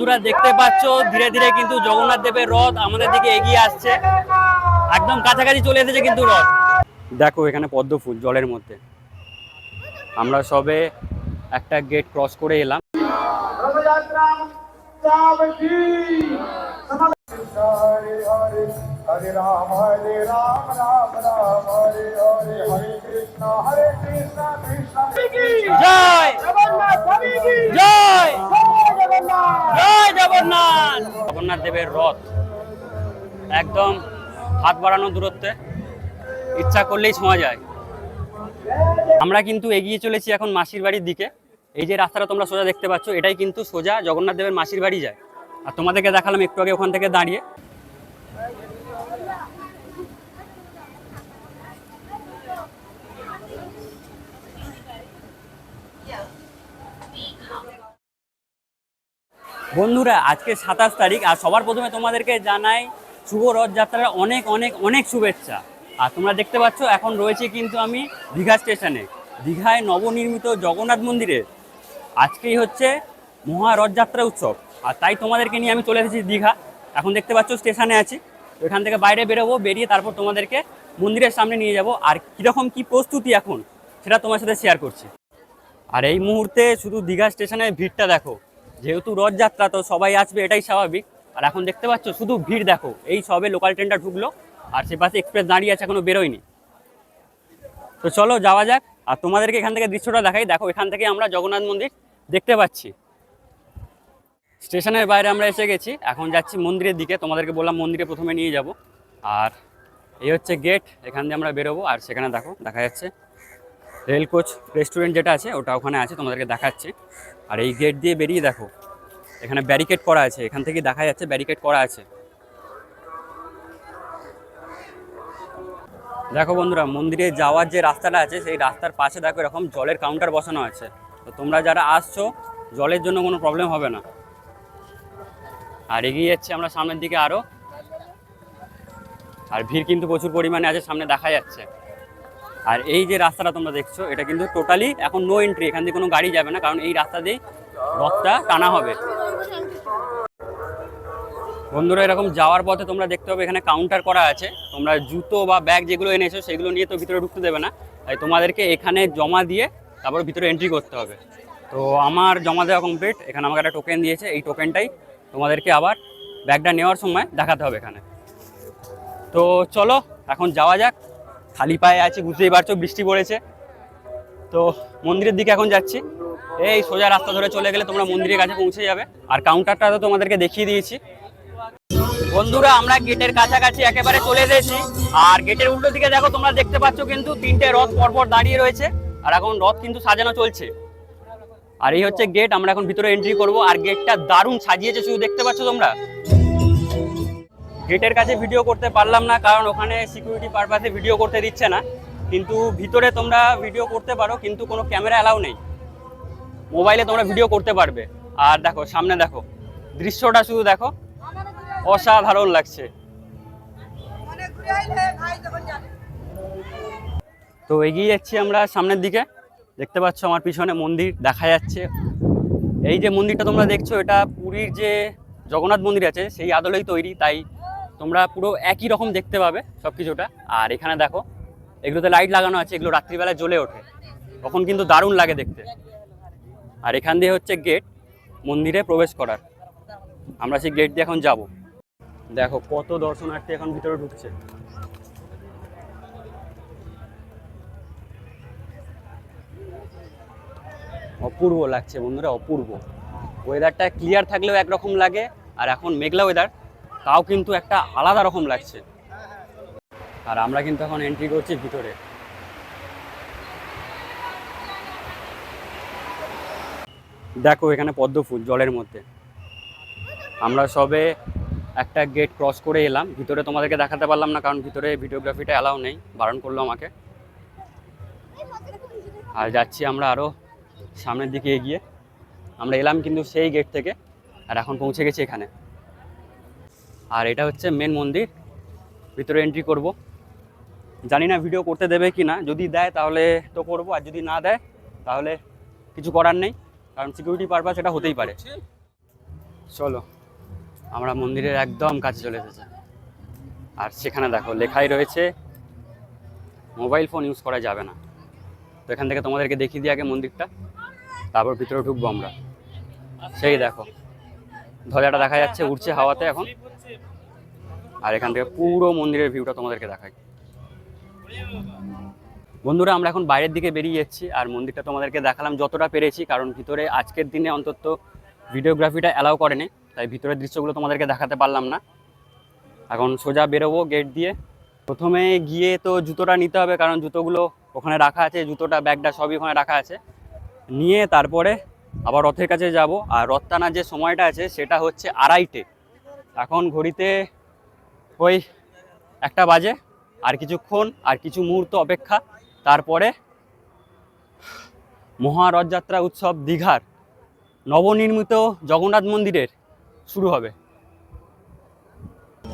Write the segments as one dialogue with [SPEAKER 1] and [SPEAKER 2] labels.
[SPEAKER 1] বন্ধুরা দেখতে পাচ্ছ ধীরে ধীরে কিন্তু জগন্নাথ দেবের রথ আমাদের দিকে এগিয়ে আসছে একদম কাছাকাছি চলে এসেছে কিন্তু রথ দেখো এখানে পদ্ম ফুল জলের মধ্যে আমরা সবে একটা গেট ক্রস করে এলাম জয় জগন্নাথ জয় জগন্নাথ জগন্নাথ দেবের রথ একদম হাত বাড়ানো দূরত্বে ইচ্ছা করলেই ছোঁয়া যায় আমরা কিন্তু এগিয়ে চলেছি এখন মাসির বাড়ির দিকে এই যে রাস্তাটা তোমরা সোজা দেখতে পাচ্ছ এটাই কিন্তু সোজা জগন্নাথ দেবের মাসির বাড়ি যায় আর তোমাদেরকে দেখালাম একটু আগে ওখান থেকে দাঁড়িয়ে বন্ধুরা আজকে সাতাশ তারিখ আর সবার প্রথমে তোমাদেরকে জানাই শুভ রথযাত্রার অনেক অনেক অনেক শুভেচ্ছা আর তোমরা দেখতে পাচ্ছ এখন রয়েছে কিন্তু আমি দীঘা স্টেশনে দীঘায় নবনির্মিত জগন্নাথ মন্দিরে আজকেই হচ্ছে মহা রথযাত্রা উৎসব আর তাই তোমাদেরকে নিয়ে আমি চলে এসেছি দীঘা এখন দেখতে পাচ্ছ স্টেশনে আছি ওইখান থেকে বাইরে বেরোবো বেরিয়ে তারপর তোমাদেরকে মন্দিরের সামনে নিয়ে যাব আর কীরকম কি প্রস্তুতি এখন সেটা তোমার সাথে শেয়ার করছি আর এই মুহূর্তে শুধু দীঘা স্টেশনের ভিড়টা দেখো যেহেতু রথযাত্রা তো সবাই আসবে এটাই স্বাভাবিক আর এখন দেখতে পাচ্ছ শুধু ভিড় দেখো এই সবে লোকাল ট্রেনটা ঢুকলো আর সে পাশে এক্সপ্রেস দাঁড়িয়ে আছে এখনো বেরোয়নি তো চলো যাওয়া যাক আর তোমাদেরকে এখান থেকে দৃশ্যটা দেখাই দেখো এখান থেকে আমরা জগন্নাথ মন্দির দেখতে পাচ্ছি স্টেশনের বাইরে আমরা এসে গেছি এখন যাচ্ছি মন্দিরের দিকে তোমাদেরকে বললাম মন্দিরে প্রথমে নিয়ে যাব আর এই হচ্ছে গেট এখান দিয়ে আমরা বেরোবো আর সেখানে দেখো দেখা যাচ্ছে রেল কোচ রেস্টুরেন্ট যেটা আছে ওটা ওখানে আছে তোমাদেরকে দেখাচ্ছে আর এই গেট দিয়ে বেরিয়ে দেখো এখানে ব্যারিকেড করা আছে এখান থেকে দেখা যাচ্ছে ব্যারিকেড করা আছে দেখো বন্ধুরা মন্দিরে যাওয়ার যে রাস্তাটা আছে সেই রাস্তার পাশে দেখো এরকম জলের কাউন্টার বসানো আছে তো তোমরা যারা আসছো জলের জন্য কোনো প্রবলেম হবে না আর এগিয়ে যাচ্ছে আমরা সামনের দিকে আরও আর ভিড় কিন্তু প্রচুর পরিমাণে আছে সামনে দেখা যাচ্ছে আর এই যে রাস্তাটা তোমরা দেখছো এটা কিন্তু টোটালি এখন নো এন্ট্রি এখান দিয়ে কোনো গাড়ি যাবে না কারণ এই রাস্তা দিয়ে রথটা টানা হবে বন্ধুরা এরকম যাওয়ার পথে তোমরা দেখতে হবে এখানে কাউন্টার করা আছে তোমরা জুতো বা ব্যাগ যেগুলো এনেছো সেগুলো নিয়ে তো ভিতরে ঢুকতে দেবে না তাই তোমাদেরকে এখানে জমা দিয়ে তারপর ভিতরে এন্ট্রি করতে হবে তো আমার জমা দেওয়া কমপ্লিট এখানে আমাকে একটা টোকেন দিয়েছে এই টোকেনটাই তোমাদেরকে আবার ব্যাগটা নেওয়ার সময় দেখাতে হবে এখানে তো চলো এখন যাওয়া যাক খালি পায়ে আছে বুঝতেই পারছো বৃষ্টি পড়েছে তো মন্দিরের দিকে এখন যাচ্ছি এই সোজা রাস্তা ধরে চলে গেলে তোমরা মন্দিরের কাছে পৌঁছে যাবে আর কাউন্টারটা তো তোমাদেরকে দেখিয়ে দিয়েছি বন্ধুরা আমরা গেটের কাছাকাছি একেবারে চলে এসেছি আর গেটের উল্টো দিকে দেখো তোমরা দেখতে পাচ্ছ কিন্তু তিনটে রথ পরপর দাঁড়িয়ে রয়েছে আর এখন রথ কিন্তু সাজানো চলছে আর এই হচ্ছে গেট আমরা এখন ভিতরে এন্ট্রি করব আর গেটটা দারুণ সাজিয়েছে শুধু দেখতে পাচ্ছ তোমরা গেটের কাছে ভিডিও করতে পারলাম না কারণ ওখানে সিকিউরিটি পারপাসে ভিডিও করতে দিচ্ছে না কিন্তু ভিতরে তোমরা ভিডিও করতে পারো কিন্তু কোনো ক্যামেরা অ্যালাউ নেই মোবাইলে তোমরা ভিডিও করতে পারবে আর দেখো সামনে দেখো দৃশ্যটা শুধু দেখো অসাধারণ লাগছে তো এগিয়ে যাচ্ছি আমরা সামনের দিকে দেখতে পাচ্ছ আমার পিছনে মন্দির দেখা যাচ্ছে এই যে মন্দিরটা তোমরা দেখছো এটা পুরীর যে জগন্নাথ মন্দির আছে সেই আদলেই তৈরি তাই তোমরা পুরো একই রকম দেখতে পাবে সব কিছুটা আর এখানে দেখো এগুলোতে লাইট লাগানো আছে এগুলো রাত্রিবেলায় জ্বলে ওঠে তখন কিন্তু দারুণ লাগে দেখতে আর এখান দিয়ে হচ্ছে গেট মন্দিরে প্রবেশ করার আমরা সেই গেট দিয়ে এখন যাব দেখো কত দর্শনার্থী এখন ভিতরে ঢুকছে অপূর্ব লাগছে বন্ধুরা অপূর্ব ওয়েদারটা ক্লিয়ার থাকলেও একরকম লাগে আর এখন মেঘলা ওয়েদার তাও কিন্তু একটা আলাদা রকম লাগছে আর আমরা কিন্তু এখন এন্ট্রি করছি ভিতরে দেখো এখানে পদ্ম ফুল জলের মধ্যে আমরা সবে একটা গেট ক্রস করে এলাম ভিতরে তোমাদেরকে দেখাতে পারলাম না কারণ ভিতরে ভিডিওগ্রাফিটা অ্যালাউ নেই বারণ করলো আমাকে আর যাচ্ছি আমরা আরও সামনের দিকে এগিয়ে আমরা এলাম কিন্তু সেই গেট থেকে আর এখন পৌঁছে গেছি এখানে আর এটা হচ্ছে মেন মন্দির ভিতরে এন্ট্রি করবো জানি না ভিডিও করতে দেবে কি না যদি দেয় তাহলে তো করব আর যদি না দেয় তাহলে কিছু করার নেই কারণ সিকিউরিটি পারপাস এটা হতেই পারে চলো আমরা মন্দিরের একদম কাছে চলে এসেছি আর সেখানে দেখো লেখাই রয়েছে মোবাইল ফোন ইউজ করা যাবে না তো এখান থেকে তোমাদেরকে দেখিয়ে দিই আগে মন্দিরটা তারপর ভিতরে ঢুকবো আমরা সেই দেখো ধ্বজাটা দেখা যাচ্ছে উঠছে হাওয়াতে এখন আর এখান থেকে পুরো মন্দিরের ভিউটা তোমাদেরকে দেখায় বন্ধুরা আমরা এখন বাইরের দিকে বেরিয়ে যাচ্ছি আর মন্দিরটা তোমাদেরকে দেখালাম যতটা পেরেছি কারণ ভিতরে আজকের দিনে অন্তত ভিডিওগ্রাফিটা অ্যালাউ করেনি তাই ভিতরের দৃশ্যগুলো তোমাদেরকে দেখাতে পারলাম না এখন সোজা বেরোবো গেট দিয়ে প্রথমে গিয়ে তো জুতোটা নিতে হবে কারণ জুতোগুলো ওখানে রাখা আছে জুতোটা ব্যাগটা সবই ওখানে রাখা আছে নিয়ে তারপরে আবার রথের কাছে যাব আর রথ টানার যে সময়টা আছে সেটা হচ্ছে আড়াইটে এখন ঘড়িতে ওই একটা বাজে আর কিছুক্ষণ আর কিছু মুহূর্ত অপেক্ষা তারপরে মহারথযাত্রা উৎসব দীঘার নবনির্মিত জগন্নাথ মন্দিরের শুরু হবে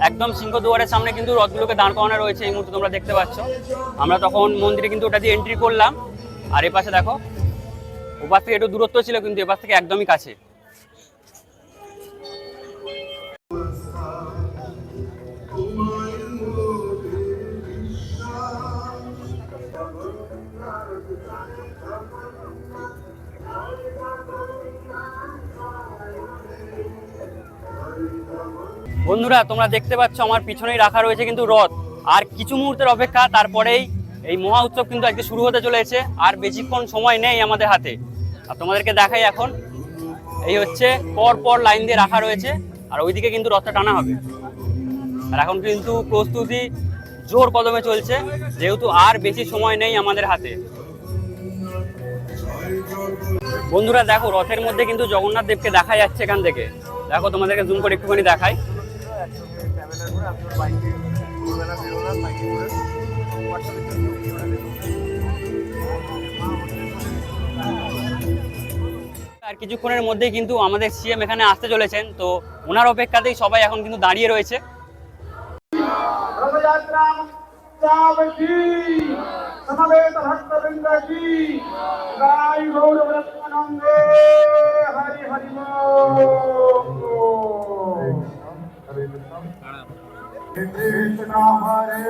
[SPEAKER 1] একদম সিংহদুয়ারের সামনে কিন্তু রথগুলোকে দাঁড় করানো রয়েছে এই মুহূর্তে তোমরা দেখতে পাচ্ছ আমরা তখন মন্দিরে কিন্তু ওটা দিয়ে এন্ট্রি করলাম আর এপাশে দেখো ওপাশ থেকে একটু দূরত্ব ছিল কিন্তু এপাশ থেকে একদমই কাছে বন্ধুরা তোমরা দেখতে পাচ্ছ আমার পিছনেই রাখা রয়েছে কিন্তু রথ আর কিছু মুহূর্তের অপেক্ষা তারপরেই এই মহা উৎসব কিন্তু আজকে শুরু হতে চলেছে আর বেশিক্ষণ সময় নেই আমাদের হাতে আর তোমাদেরকে দেখাই এখন এই হচ্ছে পর পর লাইন দিয়ে রাখা রয়েছে আর ওইদিকে কিন্তু রথটা টানা হবে আর এখন কিন্তু প্রস্তুতি জোর কদমে চলছে যেহেতু আর বেশি সময় নেই আমাদের হাতে বন্ধুরা দেখো রথের মধ্যে কিন্তু জগন্নাথ দেবকে দেখা যাচ্ছে এখান থেকে দেখো তোমাদেরকে জুম করে একটুখানি দেখায় আর কিছুক্ষণের মধ্যেই কিন্তু আমাদের সিএম এখানে আসতে চলেছেন তো ওনার অপেক্ষাতেই সবাই এখন কিন্তু দাঁড়িয়ে রয়েছে রাম হরে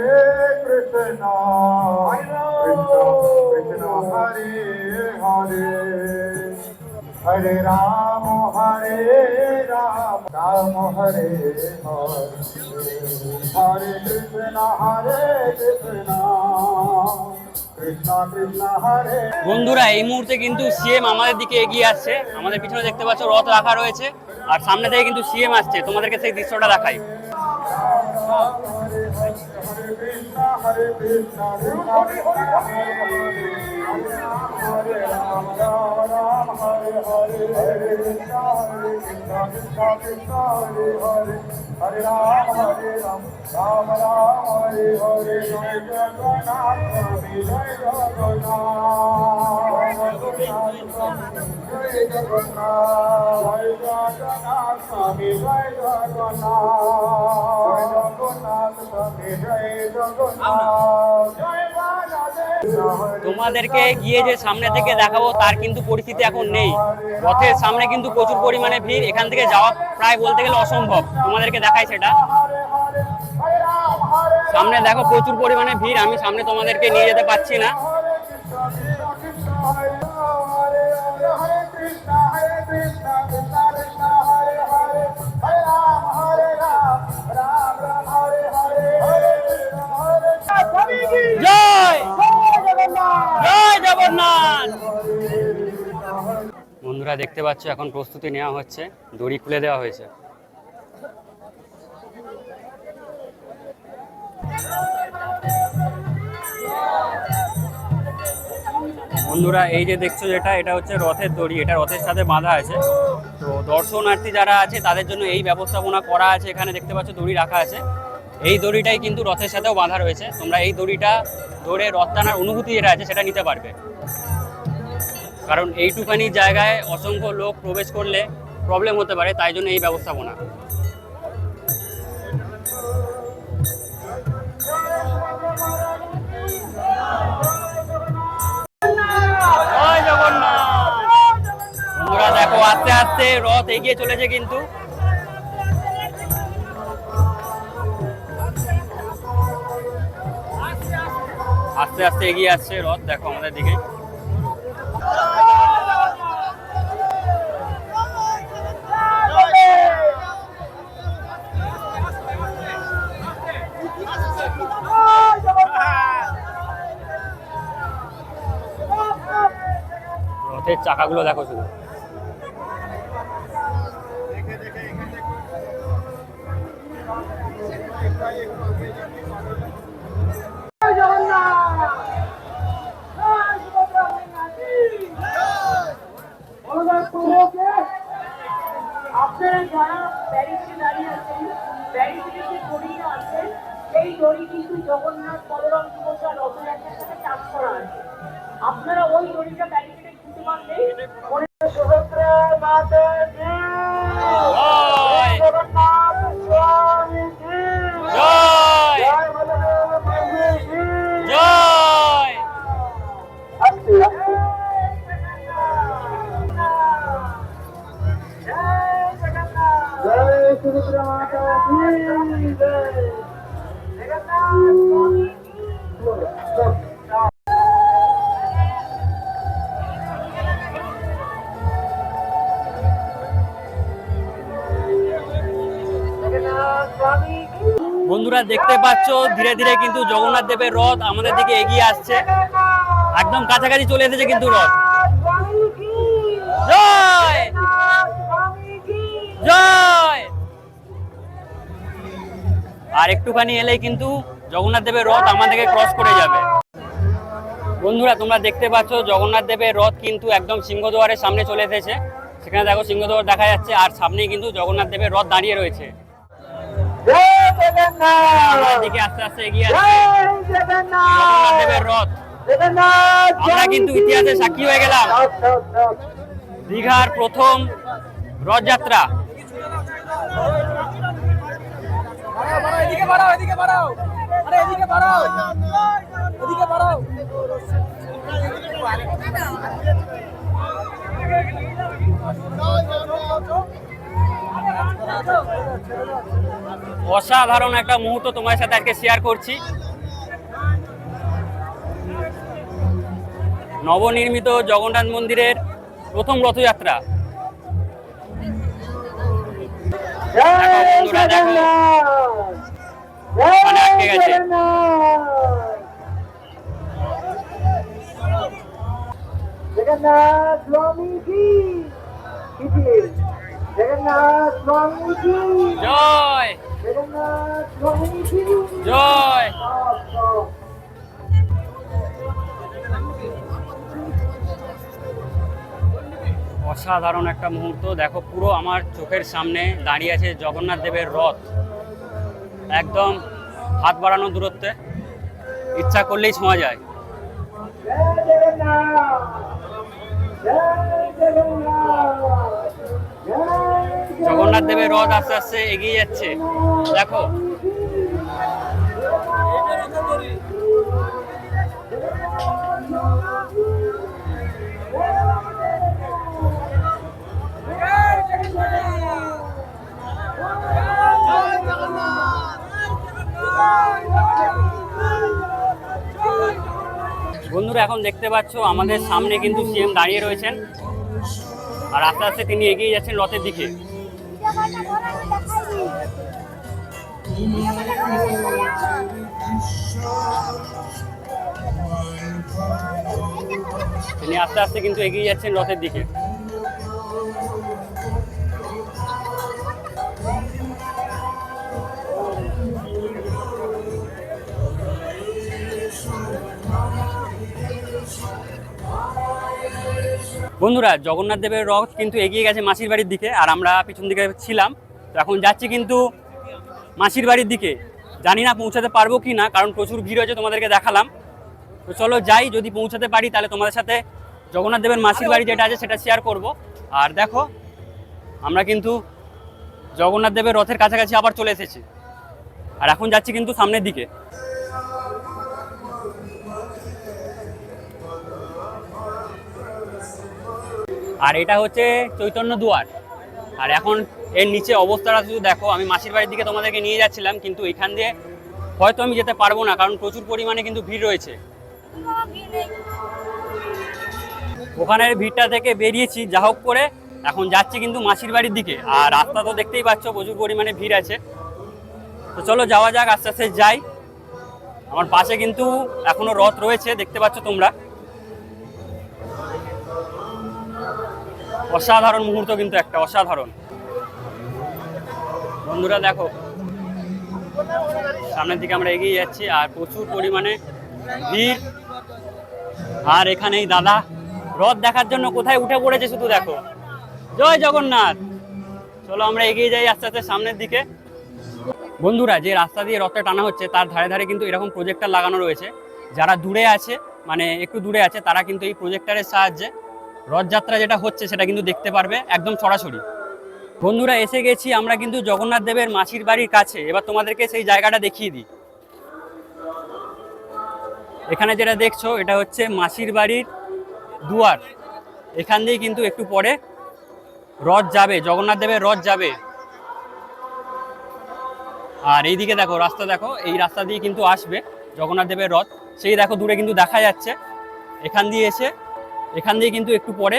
[SPEAKER 1] বন্ধুরা এই মুহূর্তে কিন্তু সিএম আমাদের দিকে এগিয়ে আসছে আমাদের পিছনে দেখতে পাচ্ছ রথ রাখা রয়েছে আর সামনে থেকে কিন্তু সিএম আসছে তোমাদেরকে সেই দৃশ্যটা রাখায় Oh. কৃষ্ণ হরে কৃষ্ণ হরে রাম রাম রাম হরে হরে হরে কৃষ্ণ হরে কৃষ্ণ কৃষ্ণ কৃষ্ণ হরে হরে হরে রাম হরে রাম রাম রাম হরে হরে জয় জগন্নাথ স্বামী জয় জগন্নাথ জয় জগন্নাথ জয় জগন্নাথ স্বামী জয় জগন্নাথ জয় জগন্নাথ স্বামী জয় তোমাদেরকে গিয়ে যে সামনে থেকে দেখাবো তার কিন্তু পরিস্থিতি এখন নেই পথের সামনে কিন্তু প্রচুর পরিমাণে ভিড় এখান থেকে যাওয়া প্রায় বলতে গেলে অসম্ভব তোমাদেরকে দেখাই সেটা সামনে দেখো প্রচুর পরিমাণে ভিড় আমি সামনে তোমাদেরকে নিয়ে যেতে পারছি না বন্ধুরা দেখতে পাচ্ছ এখন প্রস্তুতি নেওয়া হচ্ছে দড়ি খুলে দেওয়া হয়েছে বন্ধুরা এই যে দেখছো যেটা এটা হচ্ছে রথের দড়ি এটা রথের সাথে বাঁধা আছে তো দর্শনার্থী যারা আছে তাদের জন্য এই ব্যবস্থাপনা করা আছে এখানে দেখতে পাচ্ছ দড়ি রাখা আছে এই দড়িটাই কিন্তু রথের সাথেও বাঁধা রয়েছে তোমরা এই দড়িটা ধরে রথ টানার অনুভূতি যেটা আছে সেটা নিতে পারবে কারণ এইটুখানি জায়গায় অসংখ্য লোক প্রবেশ করলে প্রবলেম হতে পারে তাই জন্য এই ব্যবস্থাপনা তোমরা দেখো আস্তে আস্তে রথ এগিয়ে চলেছে কিন্তু আস্তে আস্তে এগিয়ে আসছে রথ দেখো আমাদের দিকে রথের চাকাগুলো দেখো শুধু আপনারা যারা ব্যারিকে দাঁড়িয়ে আছেন ব্যারিকেডে যে দড়িটা আছেন সেই দড়ি কিন্তু জগন্নাথ বলরাম সুভদ্রা রথযাত্রার সাথে চাষ করা আছে আপনারা ওই দড়িটা বন্ধুরা দেখতে পাচ্ছ ধীরে ধীরে কিন্তু জগন্নাথ দেবের রথ আমাদের দিকে এগিয়ে আসছে একদম কাছাকাছি চলে এসেছে কিন্তু রথ জয় জয় আর একটুখানি এলেই কিন্তু জগন্নাথ দেবের রথ আমাদেরকে ক্রস করে যাবে বন্ধুরা তোমরা দেখতে পাচ্ছ জগন্নাথ দেবের রথ কিন্তু একদম সিংহদুয়ারের সামনে চলে এসেছে সেখানে দেখো সিংহদুয়ার দেখা যাচ্ছে আর সামনেই কিন্তু জগন্নাথ দেবের রথ দাঁড়িয়ে রয়েছে দিকে রথ আমরা কিন্তু সাক্ষী হয়ে দীঘার প্রথম রথযাত্রা অসাধারণ একটা মুহূর্ত তোমার সাথে আজকে শেয়ার করছি নবনির্মিত জগন্নাথ মন্দিরের প্রথম রথযাত্রা মানে জগন্নাথ স্বামী কি জয় জয় অসাধারণ একটা মুহূর্ত দেখো পুরো আমার চোখের সামনে দাঁড়িয়ে আছে জগন্নাথ দেবের রথ একদম হাত বাড়ানো দূরত্বে ইচ্ছা করলেই ছোঁয়া যায় জগন্নাথ জগন্নাথ দেবের রথ আস্তে আস্তে এগিয়ে যাচ্ছে দেখো বন্ধুরা এখন দেখতে পাচ্ছ আমাদের সামনে কিন্তু সিএম দাঁড়িয়ে রয়েছেন আর আস্তে আস্তে তিনি এগিয়ে যাচ্ছেন রথের দিকে তিনি আস্তে আস্তে কিন্তু এগিয়ে যাচ্ছেন রথের দিকে বন্ধুরা জগন্নাথ দেবের রথ কিন্তু এগিয়ে গেছে মাসির বাড়ির দিকে আর আমরা পিছন দিকে ছিলাম তো এখন যাচ্ছি কিন্তু মাসির বাড়ির দিকে জানি না পৌঁছাতে পারবো কি না কারণ প্রচুর ভিড় হয়েছে তোমাদেরকে দেখালাম তো চলো যাই যদি পৌঁছাতে পারি তাহলে তোমাদের সাথে জগন্নাথ দেবের মাসির বাড়ি যেটা আছে সেটা শেয়ার করব আর দেখো আমরা কিন্তু জগন্নাথ দেবের রথের কাছাকাছি আবার চলে এসেছি আর এখন যাচ্ছি কিন্তু সামনের দিকে আর এটা হচ্ছে চৈতন্য দুয়ার আর এখন এর নিচে অবস্থাটা শুধু দেখো আমি মাসির বাড়ির দিকে তোমাদেরকে নিয়ে যাচ্ছিলাম কিন্তু এখান দিয়ে হয়তো আমি যেতে পারবো না কারণ প্রচুর পরিমাণে কিন্তু ভিড় রয়েছে ওখানের ভিড়টা থেকে বেরিয়েছি যা হোক করে এখন যাচ্ছি কিন্তু মাসির বাড়ির দিকে আর রাস্তা তো দেখতেই পাচ্ছ প্রচুর পরিমাণে ভিড় আছে তো চলো যাওয়া যাক আস্তে আস্তে যাই আমার পাশে কিন্তু এখনও রথ রয়েছে দেখতে পাচ্ছ তোমরা অসাধারণ মুহূর্ত কিন্তু একটা অসাধারণ বন্ধুরা দেখো সামনের দিকে আমরা এগিয়ে যাচ্ছি আর প্রচুর পরিমাণে ভিড় আর এখানে এই দাদা রথ দেখার জন্য কোথায় উঠে পড়েছে শুধু দেখো জয় জগন্নাথ চলো আমরা এগিয়ে যাই আস্তে আস্তে সামনের দিকে বন্ধুরা যে রাস্তা দিয়ে রথটা টানা হচ্ছে তার ধারে ধারে কিন্তু এরকম প্রজেক্টার লাগানো রয়েছে যারা দূরে আছে মানে একটু দূরে আছে তারা কিন্তু এই প্রজেক্টারের সাহায্যে রথযাত্রা যেটা হচ্ছে সেটা কিন্তু দেখতে পারবে একদম সরাসরি বন্ধুরা এসে গেছি আমরা কিন্তু জগন্নাথ দেবের মাসির বাড়ির কাছে এবার তোমাদেরকে সেই জায়গাটা দেখিয়ে দিই এখানে যেটা দেখছো এটা হচ্ছে মাসির বাড়ির দুয়ার এখান দিয়ে কিন্তু একটু পরে রথ যাবে জগন্নাথ দেবের রথ যাবে আর এই দিকে দেখো রাস্তা দেখো এই রাস্তা দিয়ে কিন্তু আসবে জগন্নাথ দেবের রথ সেই দেখো দূরে কিন্তু দেখা যাচ্ছে এখান দিয়ে এসে এখান দিয়ে কিন্তু একটু পরে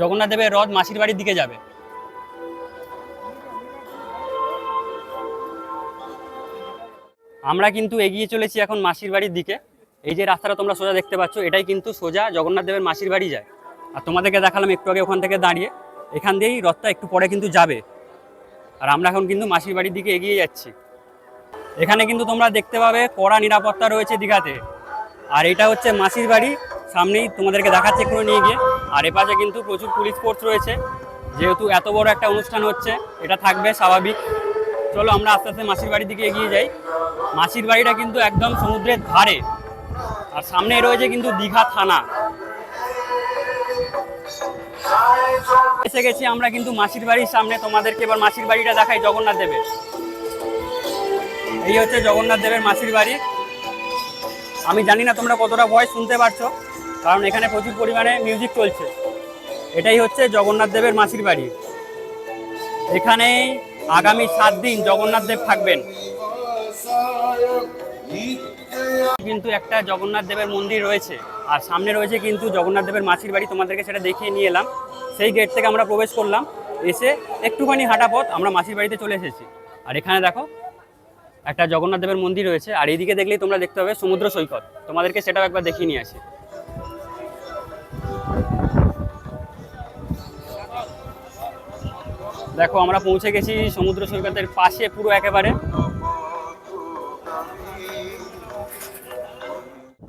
[SPEAKER 1] জগন্নাথ দেবের রথ মাসির বাড়ির দিকে যাবে আমরা কিন্তু এগিয়ে চলেছি এখন মাসির বাড়ির দিকে এই যে রাস্তাটা তোমরা সোজা দেখতে পাচ্ছ এটাই কিন্তু সোজা জগন্নাথ দেবের মাসির বাড়ি যায় আর তোমাদেরকে দেখালাম একটু আগে ওখান থেকে দাঁড়িয়ে এখান দিয়েই রথটা একটু পরে কিন্তু যাবে আর আমরা এখন কিন্তু মাসির বাড়ির দিকে এগিয়ে যাচ্ছি এখানে কিন্তু তোমরা দেখতে পাবে কড়া নিরাপত্তা রয়েছে দীঘাতে আর এটা হচ্ছে মাসির বাড়ি সামনেই তোমাদেরকে দেখাচ্ছে কোনো নিয়ে গিয়ে আর এপাশে কিন্তু প্রচুর পুলিশ ফোর্স রয়েছে যেহেতু এত বড় একটা অনুষ্ঠান হচ্ছে এটা থাকবে স্বাভাবিক চলো আমরা আস্তে আস্তে মাসির বাড়ির দিকে এগিয়ে যাই মাসির বাড়িটা কিন্তু একদম সমুদ্রের ধারে আর সামনে রয়েছে কিন্তু দীঘা থানা এসে গেছি আমরা কিন্তু মাসির বাড়ির সামনে তোমাদেরকে এবার মাসির বাড়িটা দেখাই জগন্নাথ দেবের এই হচ্ছে জগন্নাথ দেবের মাসির বাড়ি আমি জানি না তোমরা কতটা ভয় শুনতে পারছো কারণ এখানে প্রচুর পরিমাণে মিউজিক চলছে এটাই হচ্ছে জগন্নাথ দেবের মাসির বাড়ি এখানেই আগামী সাত দিন জগন্নাথ দেব থাকবেন কিন্তু একটা জগন্নাথ দেবের মন্দির রয়েছে আর সামনে রয়েছে কিন্তু জগন্নাথ দেবের মাছির বাড়ি তোমাদেরকে সেটা দেখিয়ে নিয়ে এলাম সেই গেট থেকে আমরা প্রবেশ করলাম এসে একটুখানি হাঁটা পথ আমরা মাসির বাড়িতে চলে এসেছি আর এখানে দেখো একটা জগন্নাথ দেবের মন্দির রয়েছে আর এইদিকে দেখলেই তোমরা দেখতে পাবে সমুদ্র সৈকত তোমাদেরকে সেটাও একবার দেখিয়ে নিয়ে আসি দেখো আমরা পৌঁছে গেছি সমুদ্র সৈকতের পাশে পুরো একেবারে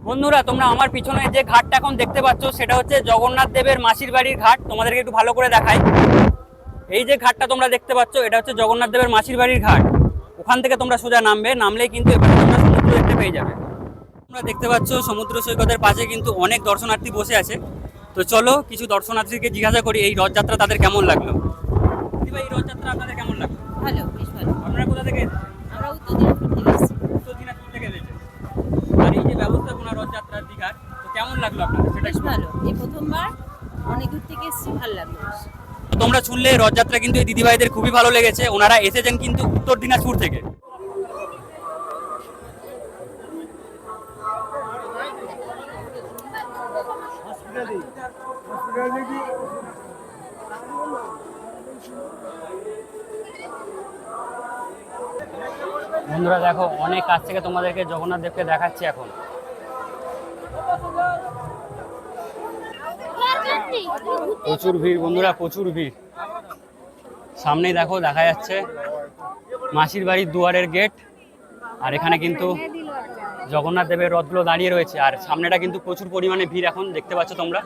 [SPEAKER 1] বন্ধুরা তোমরা আমার পিছনে যে ঘাটটা এখন দেখতে পাচ্ছ সেটা হচ্ছে জগন্নাথ দেবের মাসির বাড়ির ঘাট তোমাদেরকে একটু ভালো করে দেখাই এই যে ঘাটটা তোমরা দেখতে পাচ্ছ এটা হচ্ছে জগন্নাথ দেবের মাসির বাড়ির ঘাট ওখান থেকে তোমরা সোজা নামবে নামলেই কিন্তু এবারে তোমরা সমুদ্র দেখতে পেয়ে যাবে তোমরা দেখতে পাচ্ছ সমুদ্র সৈকতের পাশে কিন্তু অনেক দর্শনার্থী বসে আছে তো চলো কিছু দর্শনার্থীকে জিজ্ঞাসা করি এই রথযাত্রা তাদের কেমন লাগলো বা এই রথযাত্রা আপনাদের কেমন লাগলো ভালো বেশ ভালো আপনারা কোথা থেকে আমরা উত্তর দিনাজপুর থেকে এসেছি উত্তর দিনাজপুর থেকে এসেছেন আর এই যে ব্যবস্থাপনা রথযাত্রার দীঘার তো কেমন লাগলো আপনাদের সেটা বেশ ভালো এই প্রথমবার অনেক দূর থেকে এসেছি ভালো লাগলো তোমরা শুনলে রথযাত্রা কিন্তু এই দিদিভাইদের খুবই ভালো লেগেছে ওনারা এসেছেন কিন্তু উত্তর দিনাজপুর থেকে হসপিটাল বন্ধুরা দেখো অনেক কাছ থেকে তোমাদেরকে জগন্নাথ দেবকে দেখাচ্ছি এখন প্রচুর ভিড় বন্ধুরা প্রচুর ভিড় সামনেই দেখো দেখা যাচ্ছে মাসির বাড়ির দুয়ারের গেট আর এখানে কিন্তু জগন্নাথ দেবের রথগুলো দাঁড়িয়ে রয়েছে আর সামনেটা কিন্তু প্রচুর পরিমাণে ভিড় এখন দেখতে পাচ্ছ তোমরা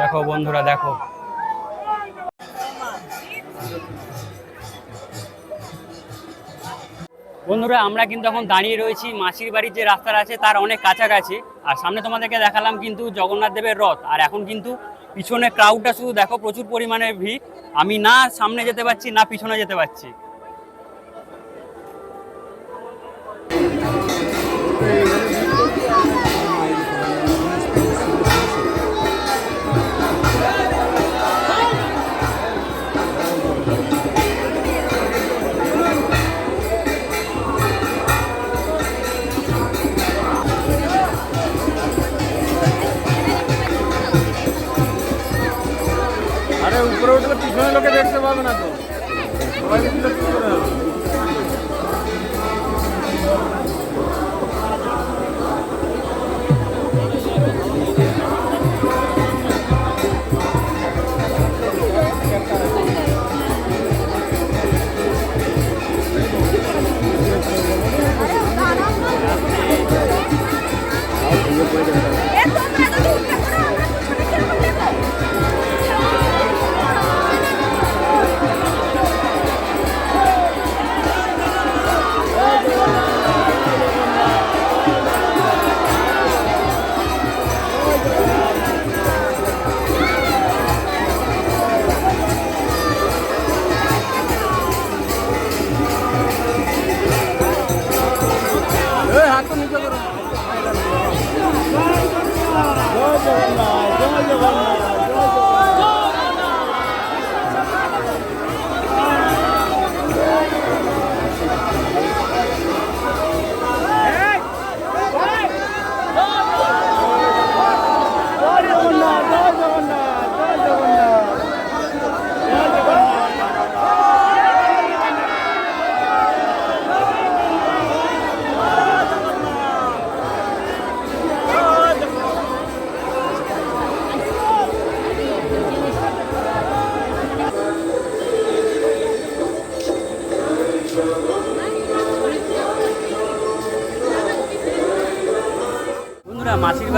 [SPEAKER 1] দেখো বন্ধুরা দেখো বন্ধুরা আমরা কিন্তু এখন দাঁড়িয়ে রয়েছি মাসির বাড়ির যে রাস্তাটা আছে তার অনেক কাছাকাছি আর সামনে তোমাদেরকে দেখালাম কিন্তু জগন্নাথ দেবের রথ আর এখন কিন্তু পিছনে ক্রাউডটা শুধু দেখো প্রচুর পরিমাণে ভিড় আমি না সামনে যেতে পারছি না পিছনে যেতে পারছি উপরে উঠলে পিছনে লোকে দেখতে পাবে না তো সবাই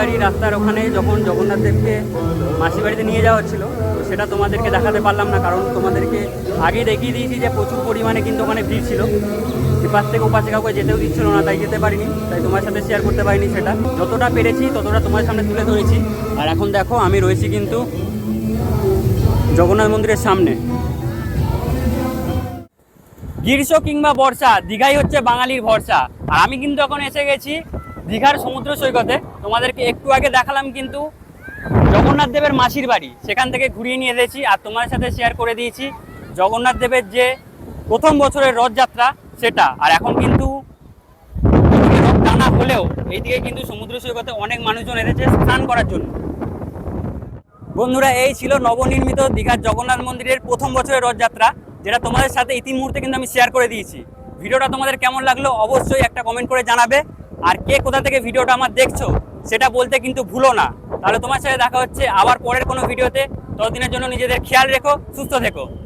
[SPEAKER 1] মাসিবাড়ি রাস্তার ওখানে যখন জগন্নাথ দেবকে মাসিবাড়িতে বাড়িতে নিয়ে যাওয়া হচ্ছিলো তো সেটা তোমাদেরকে দেখাতে পারলাম না কারণ তোমাদেরকে আগে দেখিয়ে দিয়েছি যে প্রচুর পরিমাণে কিন্তু ওখানে ভিড় ছিল এপাশ থেকে ওপাশে কাউকে যেতেও দিচ্ছিলো না তাই যেতে পারিনি তাই তোমার সাথে শেয়ার করতে পারিনি সেটা যতটা পেরেছি ততটা তোমার সামনে তুলে ধরেছি আর এখন দেখো আমি রয়েছি কিন্তু জগন্নাথ মন্দিরের সামনে গ্রীষ্ম কিংবা বর্ষা দীঘাই হচ্ছে বাঙালির ভরসা আর আমি কিন্তু এখন এসে গেছি দীঘার সমুদ্র সৈকতে তোমাদেরকে একটু আগে দেখালাম কিন্তু জগন্নাথ দেবের মাসির বাড়ি সেখান থেকে ঘুরিয়ে নিয়ে এসেছি আর তোমার সাথে শেয়ার করে দিয়েছি জগন্নাথ দেবের যে প্রথম বছরের রথযাত্রা সেটা আর এখন কিন্তু রথ টানা হলেও এইদিকে কিন্তু সমুদ্র সৈকতে অনেক মানুষজন এসেছে স্নান করার জন্য বন্ধুরা এই ছিল নবনির্মিত দীঘার জগন্নাথ মন্দিরের প্রথম বছরের রথযাত্রা যেটা তোমাদের সাথে ইতিমুহূর্তে কিন্তু আমি শেয়ার করে দিয়েছি ভিডিওটা তোমাদের কেমন লাগলো অবশ্যই একটা কমেন্ট করে জানাবে আর কে কোথা থেকে ভিডিওটা আমার দেখছো সেটা বলতে কিন্তু ভুলো না তাহলে তোমার সাথে দেখা হচ্ছে আবার পরের কোনো ভিডিওতে ততদিনের জন্য নিজেদের খেয়াল রেখো সুস্থ থেকো